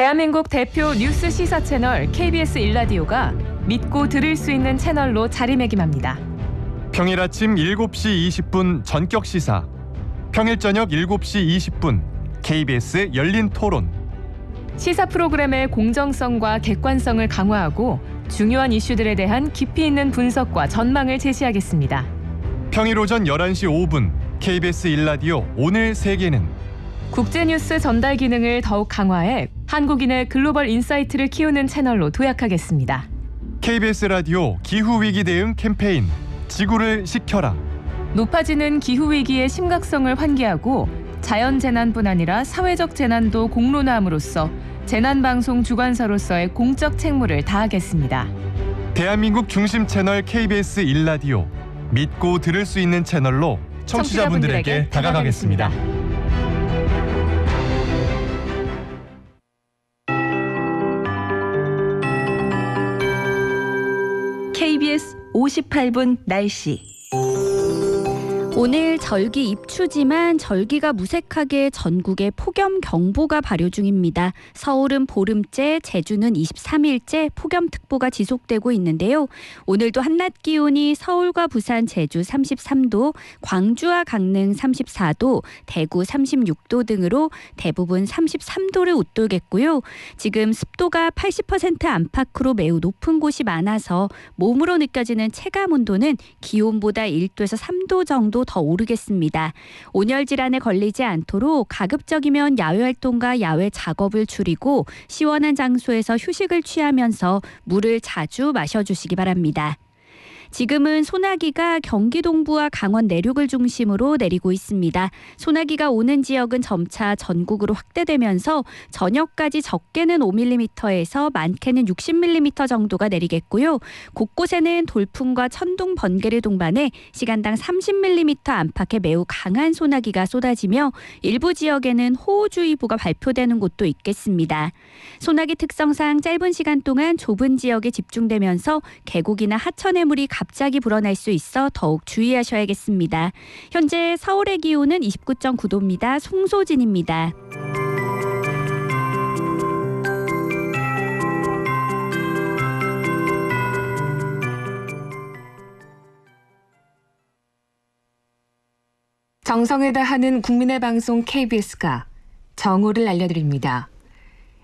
대한민국 대표 뉴스 시사 채널 KBS 일라디오가 믿고 들을 수 있는 채널로 자리매김합니다. 평일 아침 7시 20분 전격 시사 평일 저녁 7시 20분 KBS 열린 토론 시사 프로그램의 공정성과 객관성을 강화하고 중요한 이슈들에 대한 깊이 있는 분석과 전망을 제시하겠습니다. 평일 오전 11시 5분 KBS 일라디오 오늘 세계는 국제뉴스 전달 기능을 더욱 강화해 한국인의 글로벌 인사이트를 키우는 채널로 도약하겠습니다. KBS 라디오 기후 위기 대응 캠페인 지구를 지켜라 높아지는 기후 위기의 심각성을 환기하고 자연 재난뿐 아니라 사회적 재난도 공론화함으로써 재난 방송 주관사로서의 공적 책무를 다하겠습니다. 대한민국 중심 채널 KBS 일라디오 믿고 들을 수 있는 채널로 청취자분들에게 다가가겠습니다. KBS 58분 날씨. 오늘 절기 입추지만 절기가 무색하게 전국에 폭염 경보가 발효 중입니다. 서울은 보름째, 제주는 23일째 폭염특보가 지속되고 있는데요. 오늘도 한낮 기온이 서울과 부산, 제주 33도, 광주와 강릉 34도, 대구 36도 등으로 대부분 33도를 웃돌겠고요. 지금 습도가 80% 안팎으로 매우 높은 곳이 많아서 몸으로 느껴지는 체감 온도는 기온보다 1도에서 3도 정도 더 오르겠습니다. 온열 질환에 걸리지 않도록 가급적이면 야외 활동과 야외 작업을 줄이고 시원한 장소에서 휴식을 취하면서 물을 자주 마셔주시기 바랍니다. 지금은 소나기가 경기 동부와 강원 내륙을 중심으로 내리고 있습니다. 소나기가 오는 지역은 점차 전국으로 확대되면서 저녁까지 적게는 5mm에서 많게는 60mm 정도가 내리겠고요. 곳곳에는 돌풍과 천둥 번개를 동반해 시간당 30mm 안팎의 매우 강한 소나기가 쏟아지며 일부 지역에는 호우주의보가 발표되는 곳도 있겠습니다. 소나기 특성상 짧은 시간 동안 좁은 지역에 집중되면서 계곡이나 하천의 물이 갑자기 불어날 수 있어 더욱 주의하셔야겠습니다. 현재 서울의 기온은 29.9도입니다. 송소진입니다. 정성을 다하는 국민의 방송 KBS가 정오를 알려드립니다.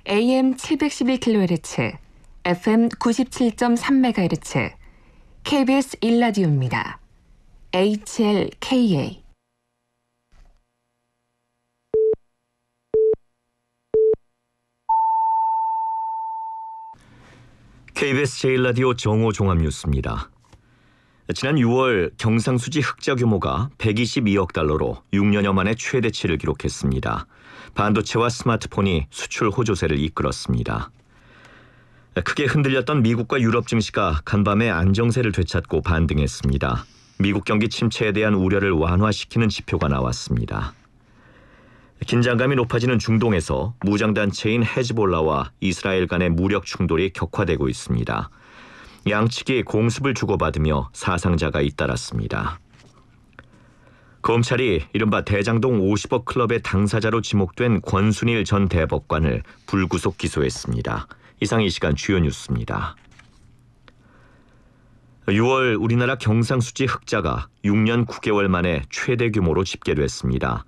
AM 711kHz, FM 97.3MHz, KBS 1라디오입니다. HLKA KBS 제1라디오 정오 종합 뉴스입니다. 지난 6월 경상수지 흑자 규모가 122억 달러로 6년여 만에 최대치를 기록했습니다. 반도체와 스마트폰이 수출 호조세를 이끌었습니다. 크게 흔들렸던 미국과 유럽 증시가 간밤에 안정세를 되찾고 반등했습니다. 미국 경기 침체에 대한 우려를 완화시키는 지표가 나왔습니다. 긴장감이 높아지는 중동에서 무장단체인 헤즈볼라와 이스라엘 간의 무력 충돌이 격화되고 있습니다. 양측이 공습을 주고받으며 사상자가 잇따랐습니다. 검찰이 이른바 대장동 50억 클럽의 당사자로 지목된 권순일 전 대법관을 불구속 기소했습니다. 이상 이 시간 주요 뉴스입니다. 6월 우리나라 경상수지 흑자가 6년 9개월 만에 최대 규모로 집계됐습니다.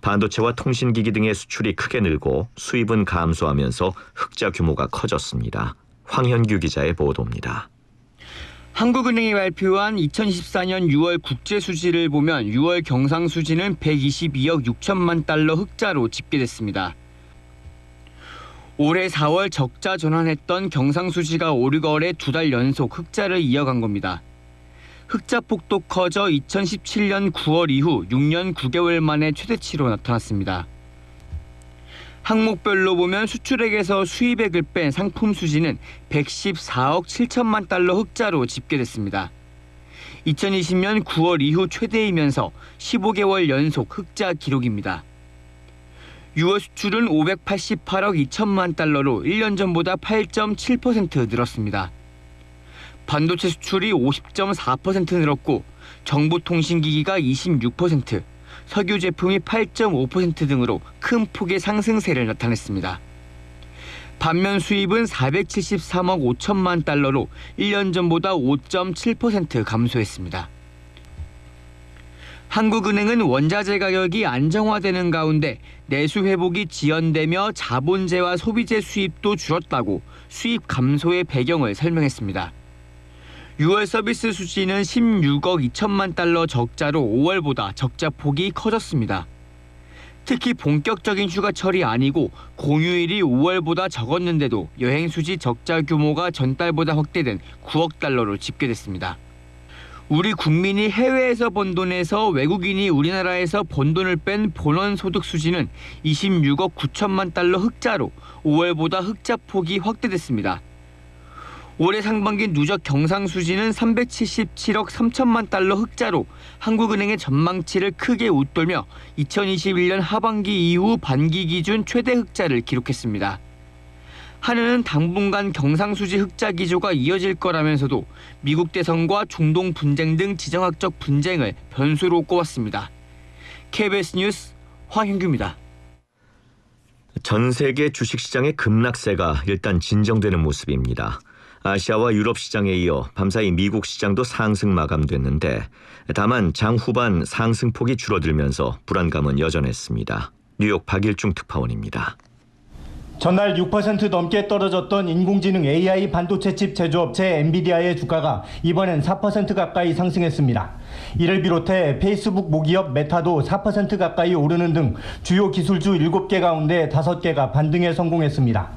반도체와 통신기기 등의 수출이 크게 늘고 수입은 감소하면서 흑자 규모가 커졌습니다. 황현규 기자의 보도입니다. 한국은행이 발표한 2014년 6월 국제 수지를 보면 6월 경상 수지는 122억 6천만 달러 흑자로 집계됐습니다. 올해 4월 적자 전환했던 경상 수지가 5개월에 두달 연속 흑자를 이어간 겁니다. 흑자 폭도 커져 2017년 9월 이후 6년 9개월 만에 최대치로 나타났습니다. 항목별로 보면 수출액에서 수입액을 뺀 상품 수지는 114억 7천만 달러 흑자로 집계됐습니다. 2020년 9월 이후 최대이면서 15개월 연속 흑자 기록입니다. 6월 수출은 588억 2천만 달러로 1년 전보다 8.7% 늘었습니다. 반도체 수출이 50.4% 늘었고 정보통신기기가 26%, 석유 제품이 8.5% 등으로 큰 폭의 상승세를 나타냈습니다. 반면 수입은 473억 5천만 달러로 1년 전보다 5.7% 감소했습니다. 한국은행은 원자재 가격이 안정화되는 가운데 내수 회복이 지연되며 자본재와 소비재 수입도 줄었다고 수입 감소의 배경을 설명했습니다. 6월 서비스 수지는 16억 2천만 달러 적자로 5월보다 적자 폭이 커졌습니다. 특히 본격적인 휴가철이 아니고 공휴일이 5월보다 적었는데도 여행 수지 적자 규모가 전달보다 확대된 9억 달러로 집계됐습니다. 우리 국민이 해외에서 번 돈에서 외국인이 우리나라에서 번 돈을 뺀 본원 소득 수지는 26억 9천만 달러 흑자로 5월보다 흑자 폭이 확대됐습니다. 올해 상반기 누적 경상 수지는 377억 3천만 달러 흑자로 한국은행의 전망치를 크게 웃돌며 2021년 하반기 이후 반기 기준 최대 흑자를 기록했습니다. 한은은 당분간 경상수지 흑자 기조가 이어질 거라면서도 미국 대선과 중동 분쟁 등 지정학적 분쟁을 변수로 꼽았습니다. KBS 뉴스 황현규입니다. 전 세계 주식시장의 급락세가 일단 진정되는 모습입니다. 아시아와 유럽 시장에 이어 밤사이 미국 시장도 상승 마감됐는데 다만 장 후반 상승폭이 줄어들면서 불안감은 여전했습니다. 뉴욕 박일중 특파원입니다. 전날 6% 넘게 떨어졌던 인공지능 AI 반도체 칩 제조업체 엔비디아의 주가가 이번엔 4% 가까이 상승했습니다. 이를 비롯해 페이스북 모기업 메타도 4% 가까이 오르는 등 주요 기술주 7개 가운데 5개가 반등에 성공했습니다.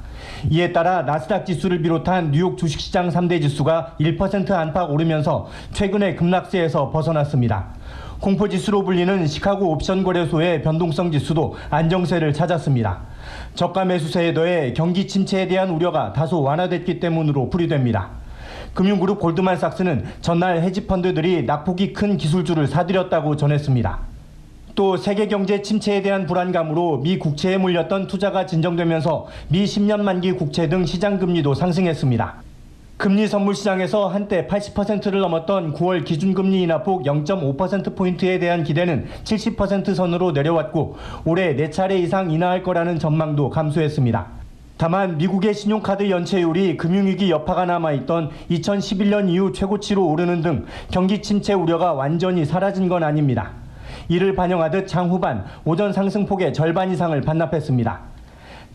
이에 따라 나스닥 지수를 비롯한 뉴욕 주식시장 3대 지수가 1% 안팎 오르면서 최근의 급락세에서 벗어났습니다. 공포지수로 불리는 시카고 옵션 거래소의 변동성 지수도 안정세를 찾았습니다. 저가 매수세에 더해 경기 침체에 대한 우려가 다소 완화됐기 때문으로 풀이됩니다. 금융그룹 골드만삭스는 전날 헤지펀드들이 낙폭이 큰 기술주를 사들였다고 전했습니다. 또 세계 경제 침체에 대한 불안감으로 미 국채에 물렸던 투자가 진정되면서 미 10년 만기 국채 등 시장 금리도 상승했습니다. 금리 선물 시장에서 한때 80%를 넘었던 9월 기준금리 인하폭 0.5%포인트에 대한 기대는 70% 선으로 내려왔고 올해 4차례 이상 인하할 거라는 전망도 감소했습니다. 다만 미국의 신용카드 연체율이 금융위기 여파가 남아있던 2011년 이후 최고치로 오르는 등 경기 침체 우려가 완전히 사라진 건 아닙니다. 이를 반영하듯 장후반 오전 상승폭의 절반 이상을 반납했습니다.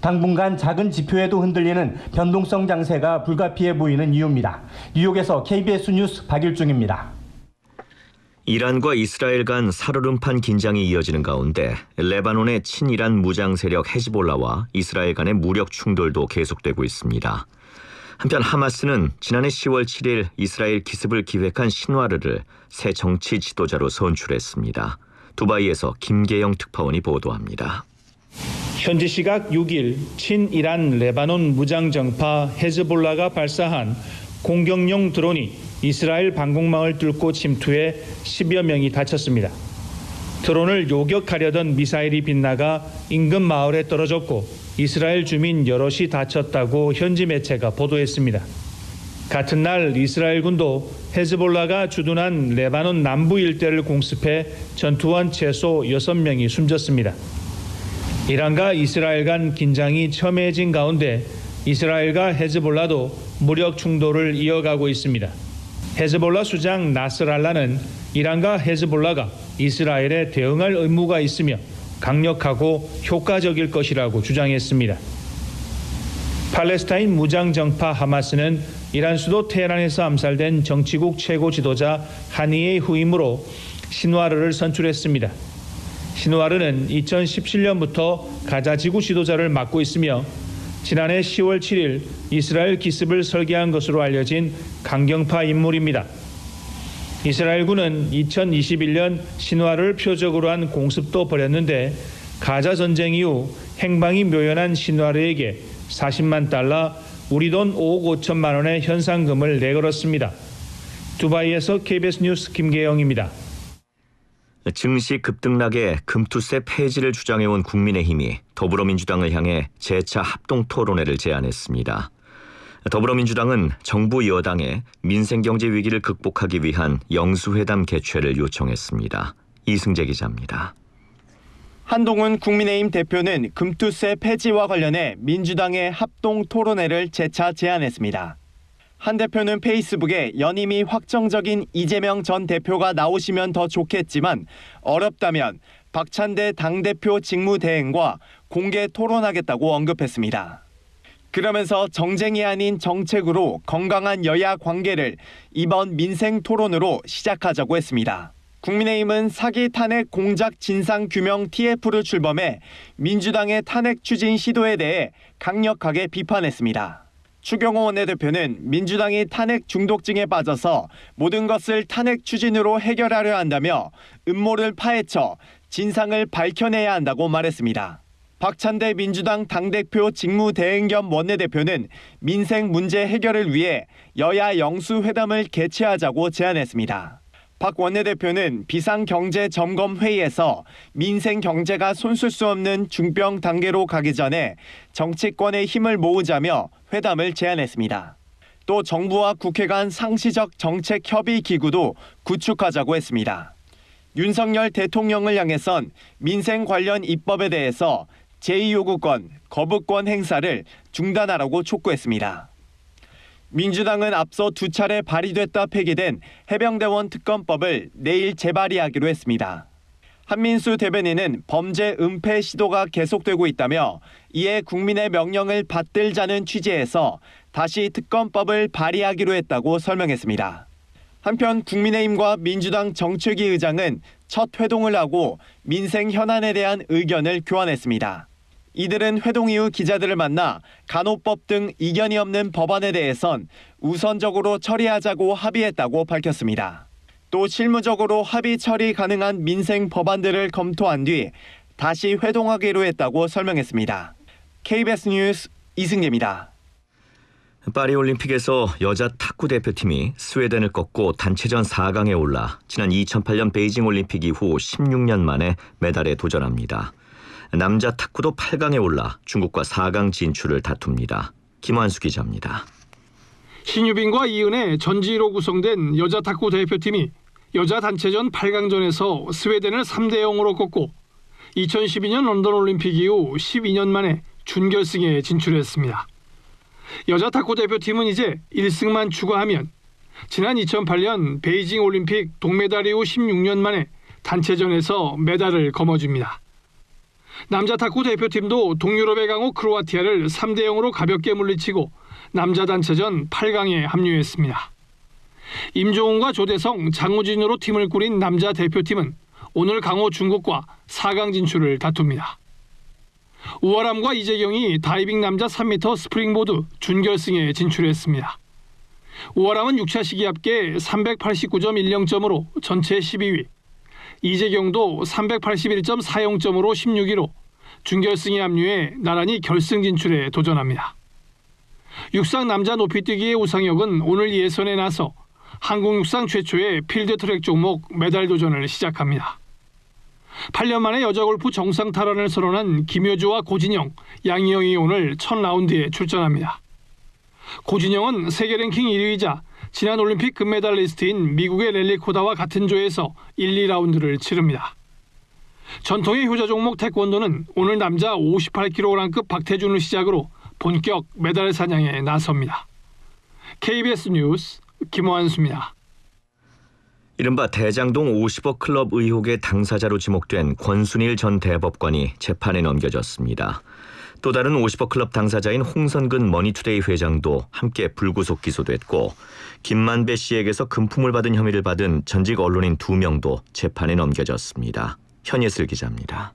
당분간 작은 지표에도 흔들리는 변동성 장세가 불가피해 보이는 이유입니다. 뉴욕에서 KBS 뉴스 박일중입니다. 이란과 이스라엘 간 살얼음판 긴장이 이어지는 가운데 레바논의 친이란 무장 세력 헤즈볼라와 이스라엘 간의 무력 충돌도 계속되고 있습니다. 한편 하마스는 지난해 10월 7일 이스라엘 기습을 기획한 신와르를 새 정치 지도자로 선출했습니다. 두바이에서 김계영 특파원이 보도합니다. 현지 시각 6일 친이란 레바논 무장정파 헤즈볼라가 발사한 공격용 드론이 이스라엘 방공망을 뚫고 침투해 10여 명이 다쳤습니다. 드론을 요격하려던 미사일이 빗나가 인근 마을에 떨어졌고 이스라엘 주민 여럿이 다쳤다고 현지 매체가 보도했습니다. 같은 날 이스라엘군도 헤즈볼라가 주둔한 레바논 남부 일대를 공습해 전투원 최소 6명이 숨졌습니다. 이란과 이스라엘 간 긴장이 첨예해진 가운데 이스라엘과 헤즈볼라도 무력 충돌을 이어가고 있습니다. 헤즈볼라 수장 나스랄라는 이란과 헤즈볼라가 이스라엘에 대응할 의무가 있으며 강력하고 효과적일 것이라고 주장했습니다. 팔레스타인 무장 정파 하마스는 이란 수도 테헤란에서 암살된 정치국 최고 지도자 하니의 후임으로 신와르를 선출했습니다. 신와르는 2017년부터 가자 지구 지도자를 맡고 있으며 지난해 10월 7일 이스라엘 기습을 설계한 것으로 알려진 강경파 인물입니다. 이스라엘군은 2021년 신화를 표적으로 한 공습도 벌였는데 가자 전쟁 이후 행방이 묘연한 신화르에게 40만 달러, 우리 돈 5억 5천만 원의 현상금을 내걸었습니다. 두바이에서 KBS 뉴스 김계영입니다. 증시 급등락에 금투세 폐지를 주장해온 국민의힘이 더불어민주당을 향해 재차 합동 토론회를 제안했습니다. 더불어민주당은 정부 여당에 민생경제 위기를 극복하기 위한 영수회담 개최를 요청했습니다. 이승재 기자입니다. 한동훈 국민의힘 대표는 금투세 폐지와 관련해 민주당의 합동 토론회를 재차 제안했습니다. 한 대표는 페이스북에 연임이 확정적인 이재명 전 대표가 나오시면 더 좋겠지만 어렵다면 박찬대 당대표 직무대행과 공개 토론하겠다고 언급했습니다. 그러면서 정쟁이 아닌 정책으로 건강한 여야 관계를 이번 민생 토론으로 시작하자고 했습니다. 국민의힘은 사기 탄핵 공작 진상 규명 TF를 출범해 민주당의 탄핵 추진 시도에 대해 강력하게 비판했습니다. 추경호 원내대표는 민주당이 탄핵 중독증에 빠져서 모든 것을 탄핵 추진으로 해결하려 한다며 음모를 파헤쳐 진상을 밝혀내야 한다고 말했습니다. 박찬대 민주당 당대표 직무대행 겸 원내대표는 민생 문제 해결을 위해 여야 영수회담을 개최하자고 제안했습니다. 박 원내대표는 비상경제점검회의에서 민생 경제가 손쓸 수 없는 중병 단계로 가기 전에 정치권의 힘을 모으자며 회담을 제안했습니다. 또 정부와 국회 간 상시적 정책 협의 기구도 구축하자고 했습니다. 윤석열 대통령을 향해선 민생 관련 입법에 대해서 제2요구권, 거부권 행사를 중단하라고 촉구했습니다. 민주당은 앞서 두 차례 발의됐다 폐기된 해병대원 특검법을 내일 재발의하기로 했습니다. 한민수 대변인은 범죄 은폐 시도가 계속되고 있다며 이에 국민의 명령을 받들자는 취지에서 다시 특검법을 발의하기로 했다고 설명했습니다. 한편 국민의힘과 민주당 정책위 의장은 첫 회동을 하고 민생 현안에 대한 의견을 교환했습니다. 이들은 회동 이후 기자들을 만나 간호법 등 이견이 없는 법안에 대해선 우선적으로 처리하자고 합의했다고 밝혔습니다. 또 실무적으로 합의 처리 가능한 민생 법안들을 검토한 뒤 다시 회동하기로 했다고 설명했습니다. KBS 뉴스 이승재입니다. 파리 올림픽에서 여자 탁구 대표팀이 스웨덴을 꺾고 단체전 4강에 올라 지난 2008년 베이징 올림픽 이후 16년 만에 메달에 도전합니다. 남자 탁구도 8강에 올라 중국과 4강 진출을 다툽니다. 김환수 기자입니다. 신유빈과 이은혜, 전지희로 구성된 여자 탁구 대표팀이 여자 단체전 8강전에서 스웨덴을 3대 0으로 꺾고 2012년 런던 올림픽 이후 12년 만에 준결승에 진출했습니다. 여자 탁구 대표팀은 이제 1승만 추가하면 지난 2008년 베이징 올림픽 동메달 이후 16년 만에 단체전에서 메달을 거머쥡니다. 남자 탁구 대표팀도 동유럽의 강호 크로아티아를 3대 0으로 가볍게 물리치고 남자 단체전 8강에 합류했습니다. 임종훈과 조대성, 장우진으로 팀을 꾸린 남자 대표팀은 오늘 강호 중국과 4강 진출을 다툽니다. 우아람과 이재경이 다이빙 남자 3m 스프링보드 준결승에 진출했습니다. 우아람은 6차 시기 합계 389.10점으로 전체 12위, 이재경도 381.40점으로 16위로 준결승에 합류해 나란히 결승 진출에 도전합니다. 육상 남자 높이뛰기의 우상혁은 오늘 예선에 나서 한국 육상 최초의 필드트랙 종목 메달 도전을 시작합니다. 8년 만에 여자 골프 정상 탈환을 선언한 김효주와 고진영, 양희영이 오늘 첫 라운드에 출전합니다. 고진영은 세계 랭킹 1위이자 지난 올림픽 금메달리스트인 미국의 랠리 코다와 같은 조에서 1, 2라운드를 치릅니다. 전통의 효자 종목 태권도는 오늘 남자 58kg급 박태준을 시작으로 본격 메달 사냥에 나섭니다. KBS 뉴스 김호환수입니다. 이른바 대장동 50억 클럽 의혹의 당사자로 지목된 권순일 전 대법관이 재판에 넘겨졌습니다. 또 다른 50억 클럽 당사자인 홍선근 머니투데이 회장도 함께 불구속 기소됐고 김만배 씨에게서 금품을 받은 혐의를 받은 전직 언론인 2명도 재판에 넘겨졌습니다. 현예슬 기자입니다.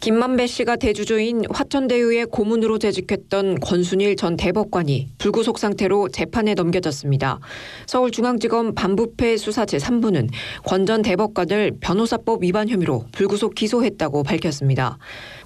김만배 씨가 대주주인 화천대유의 고문으로 재직했던 권순일 전 대법관이 불구속 상태로 재판에 넘겨졌습니다. 서울중앙지검 반부패 수사 제3부는 권 전 대법관을 변호사법 위반 혐의로 불구속 기소했다고 밝혔습니다.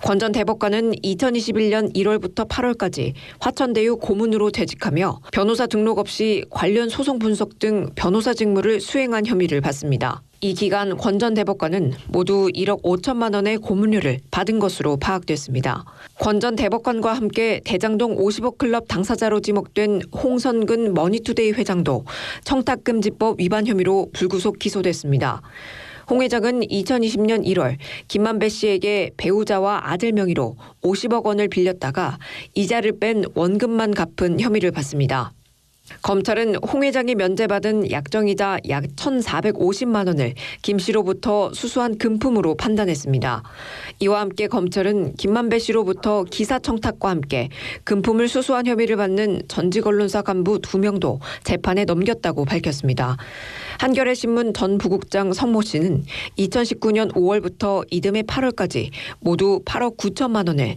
권 전 대법관은 2021년 1월부터 8월까지 화천대유 고문으로 재직하며 변호사 등록 없이 관련 소송 분석 등 변호사 직무를 수행한 혐의를 받습니다. 이 기간 권 전 대법관은 모두 1억 5천만 원의 고문료를 받은 것으로 파악됐습니다. 권 전 대법관과 함께 대장동 50억 클럽 당사자로 지목된 홍선근 머니투데이 회장도 청탁금지법 위반 혐의로 불구속 기소됐습니다. 홍 회장은 2020년 1월 김만배 씨에게 배우자와 아들 명의로 50억 원을 빌렸다가 이자를 뺀 원금만 갚은 혐의를 받습니다. 검찰은 홍 회장이 면제받은 약정이자 약 1,450만 원을 김 씨로부터 수수한 금품으로 판단했습니다. 이와 함께 검찰은 김만배 씨로부터 기사 청탁과 함께 금품을 수수한 혐의를 받는 전직 언론사 간부 2명도 재판에 넘겼다고 밝혔습니다. 한겨레 신문 전 부국장 성모 씨는 2019년 5월부터 이듬해 8월까지 모두 8억 9천만 원을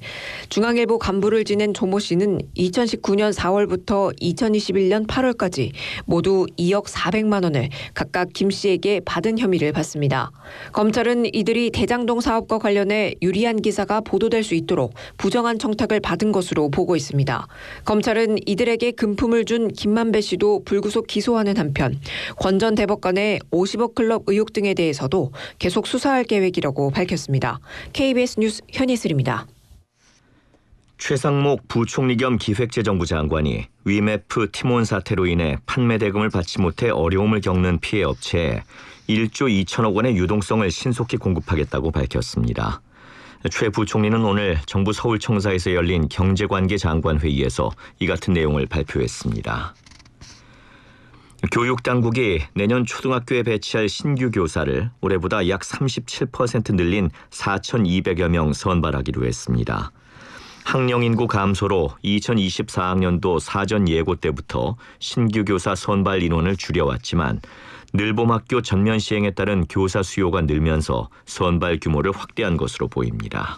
중앙일보 간부를 지낸 조모 씨는 2019년 4월부터 2021년 8월까지 모두 2억 400만 원을 각각 김 씨에게 받은 혐의를 받습니다. 검찰은 이들이 대장동 사업과 관련해 유리한 기사가 보도될 수 있도록 부정한 청탁을 받은 것으로 보고 있습니다. 검찰은 이들에게 금품을 준 김만배 씨도 불구속 기소하는 한편 권 전 대법관의 50억 클럽 의혹 등에 대해서도 계속 수사할 계획이라고 밝혔습니다. KBS 뉴스 현희슬입니다. 최상목 부총리 겸 기획재정부 장관이 위메프 티몬 사태로 인해 판매 대금을 받지 못해 어려움을 겪는 피해 업체에 1조 2천억 원의 유동성을 신속히 공급하겠다고 밝혔습니다. 최 부총리는 오늘 정부 서울청사에서 열린 경제관계 장관 회의에서 이 같은 내용을 발표했습니다. 교육 당국이 내년 초등학교에 배치할 신규 교사를 올해보다 약 37% 늘린 4,200여 명 선발하기로 했습니다. 학령 인구 감소로 2024학년도 사전 예고 때부터 신규 교사 선발 인원을 줄여왔지만 늘봄학교 전면 시행에 따른 교사 수요가 늘면서 선발 규모를 확대한 것으로 보입니다.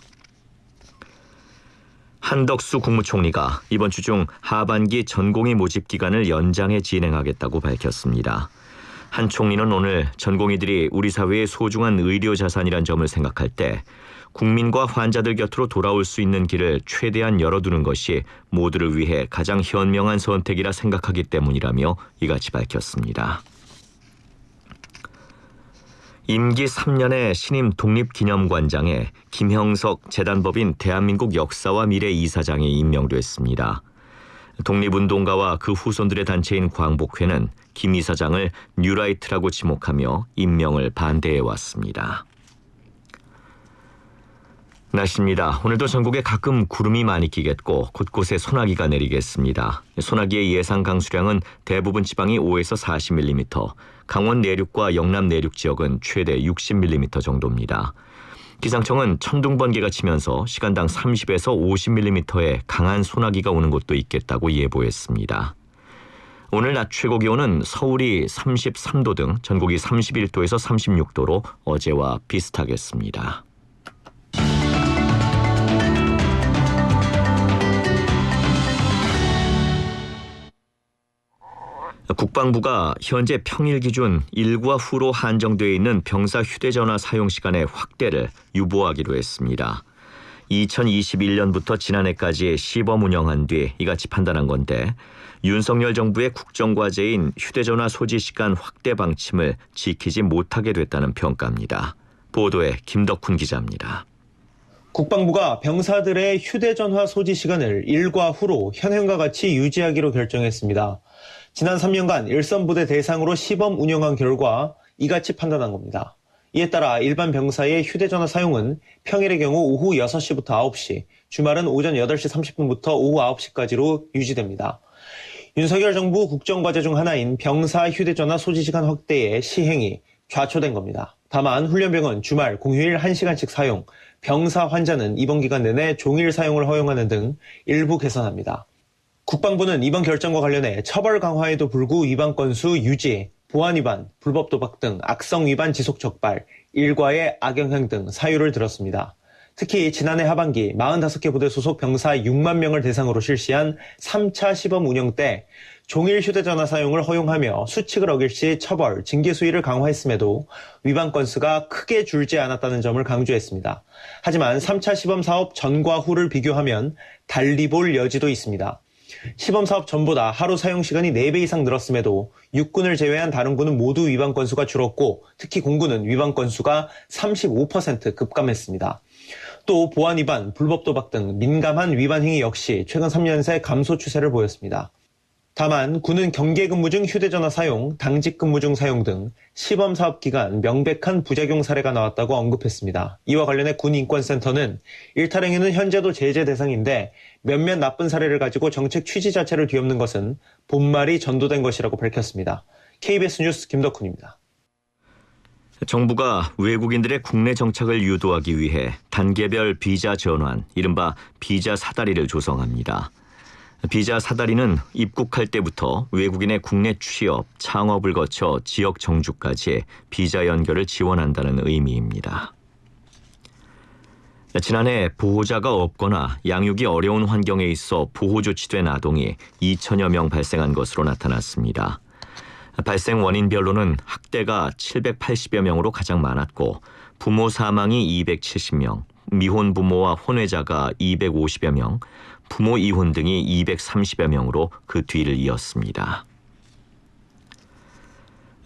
한덕수 국무총리가 이번 주 중 하반기 전공의 모집 기간을 연장해 진행하겠다고 밝혔습니다. 한 총리는 오늘 전공의들이 우리 사회의 소중한 의료 자산이란 점을 생각할 때 국민과 환자들 곁으로 돌아올 수 있는 길을 최대한 열어두는 것이 모두를 위해 가장 현명한 선택이라 생각하기 때문이라며 이같이 밝혔습니다. 임기 3년의 신임 독립기념관장에 김형석 재단법인 대한민국 역사와 미래 이사장이 임명됐습니다. 독립운동가와 그 후손들의 단체인 광복회는 김 이사장을 뉴라이트라고 지목하며 임명을 반대해 왔습니다. 날씨입니다. 오늘도 전국에 가끔 구름이 많이 끼겠고 곳곳에 소나기가 내리겠습니다. 소나기의 예상 강수량은 대부분 지방이 5에서 40mm, 강원 내륙과 영남 내륙 지역은 최대 60mm 정도입니다. 기상청은 천둥 번개가 치면서 시간당 30에서 50mm의 강한 소나기가 오는 곳도 있겠다고 예보했습니다. 오늘 낮 최고 기온은 서울이 33도 등 전국이 31도에서 36도로 어제와 비슷하겠습니다. 국방부가 현재 평일 기준 일과 후로 한정되어 있는 병사 휴대전화 사용 시간의 확대를 유보하기로 했습니다. 2021년부터 지난해까지 시범 운영한 뒤 이같이 판단한 건데 윤석열 정부의 국정과제인 휴대전화 소지 시간 확대 방침을 지키지 못하게 됐다는 평가입니다. 보도에 김덕훈 기자입니다. 국방부가 병사들의 휴대전화 소지 시간을 일과 후로 현행과 같이 유지하기로 결정했습니다. 지난 3년간 일선부대 대상으로 시범 운영한 결과 이같이 판단한 겁니다. 이에 따라 일반 병사의 휴대전화 사용은 평일의 경우 오후 6시부터 9시, 주말은 오전 8시 30분부터 오후 9시까지로 유지됩니다. 윤석열 정부 국정과제 중 하나인 병사 휴대전화 소지 시간 확대의 시행이 좌초된 겁니다. 다만 훈련병은 주말, 공휴일 1시간씩 사용, 병사 환자는 이번 기간 내내 종일 사용을 허용하는 등 일부 개선합니다. 국방부는 이번 결정과 관련해 처벌 강화에도 불구 위반 건수 유지, 보안 위반, 불법 도박 등 악성 위반 지속 적발, 일과의 악영향 등 사유를 들었습니다. 특히 지난해 하반기 45개 부대 소속 병사 6만 명을 대상으로 실시한 3차 시범 운영 때 종일 휴대전화 사용을 허용하며 수칙을 어길 시 처벌, 징계 수위를 강화했음에도 위반 건수가 크게 줄지 않았다는 점을 강조했습니다. 하지만 3차 시범 사업 전과 후를 비교하면 달리 볼 여지도 있습니다. 시범 사업 전보다 하루 사용 시간이 4배 이상 늘었음에도 육군을 제외한 다른 군은 모두 위반 건수가 줄었고 특히 공군은 위반 건수가 35% 급감했습니다. 또 보안 위반, 불법 도박 등 민감한 위반 행위 역시 최근 3년 새 감소 추세를 보였습니다. 다만 군은 경계 근무 중 휴대전화 사용, 당직 근무 중 사용 등 시범 사업 기간 명백한 부작용 사례가 나왔다고 언급했습니다. 이와 관련해 군 인권센터는 일탈행위는 현재도 제재 대상인데 몇몇 나쁜 사례를 가지고 정책 취지 자체를 뒤엎는 것은 본말이 전도된 것이라고 밝혔습니다. KBS 뉴스 김덕훈입니다. 정부가 외국인들의 국내 정착을 유도하기 위해 단계별 비자 전환, 이른바 비자 사다리를 조성합니다. 비자 사다리는 입국할 때부터 외국인의 국내 취업, 창업을 거쳐 지역 정주까지 비자 연결을 지원한다는 의미입니다. 지난해 보호자가 없거나 양육이 어려운 환경에 있어 보호 조치된 아동이 2천여 명 발생한 것으로 나타났습니다. 발생 원인별로는 학대가 780여 명으로 가장 많았고 부모 사망이 270명, 미혼 부모와 혼외자가 250여 명, 부모 이혼 등이 230여 명으로 그 뒤를 이었습니다.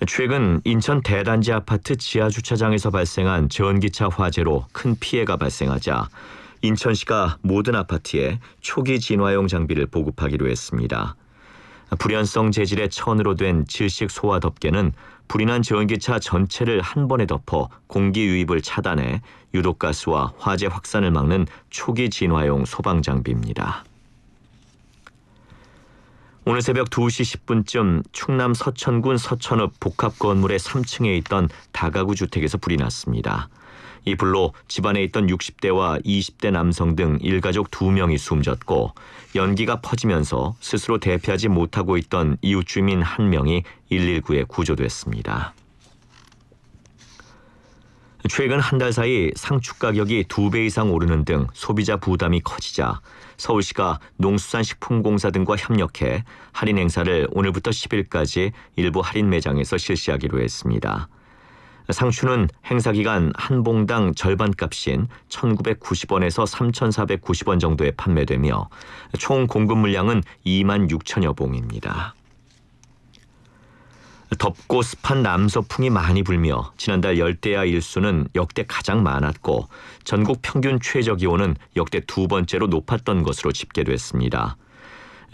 최근 인천 대단지 아파트 지하 주차장에서 발생한 전기차 화재로 큰 피해가 발생하자 인천시가 모든 아파트에 초기 진화용 장비를 보급하기로 했습니다. 불연성 재질의 천으로 된 질식 소화 덮개는 불이 난 전기차 전체를 한 번에 덮어 공기 유입을 차단해 유독가스와 화재 확산을 막는 초기 진화용 소방 장비입니다. 오늘 새벽 2시 10분쯤 충남 서천군 서천읍 복합 건물의 3층에 있던 다가구 주택에서 불이 났습니다. 이 불로 집안에 있던 60대와 20대 남성 등 일가족 2명이 숨졌고 연기가 퍼지면서 스스로 대피하지 못하고 있던 이웃 주민 1명이 119에 구조됐습니다. 최근 한 달 사이 상축 가격이 두 배 이상 오르는 등 소비자 부담이 커지자 서울시가 농수산식품공사 등과 협력해 할인 행사를 오늘부터 10일까지 일부 할인 매장에서 실시하기로 했습니다. 상추는 행사 기간 한 봉당 절반 값인 1,990원에서 3,490원 정도에 판매되며 총 공급 물량은 2만 6천여 봉입니다. 덥고 습한 남서풍이 많이 불며 지난달 열대야 일수는 역대 가장 많았고 전국 평균 최저 기온은 역대 두 번째로 높았던 것으로 집계됐습니다.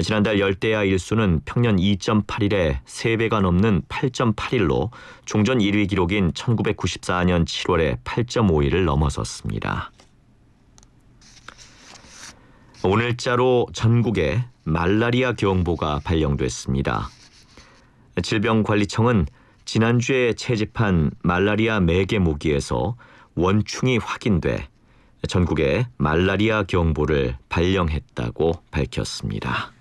지난달 열대야 일수는 평년 2.8일에 3배가 넘는 8.8일로 종전 1위 기록인 1994년 7월에 8.5일을 넘어섰습니다. 오늘자로 전국에 말라리아 경보가 발령됐습니다. 질병관리청은 지난주에 채집한 말라리아 매개 모기에서 원충이 확인돼 전국에 말라리아 경보를 발령했다고 밝혔습니다.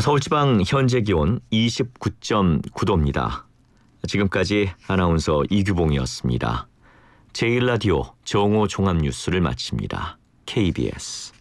서울지방 현재 기온 29.9도입니다. 지금까지 아나운서 이규봉이었습니다. 제1라디오 정오 종합뉴스를 마칩니다. KBS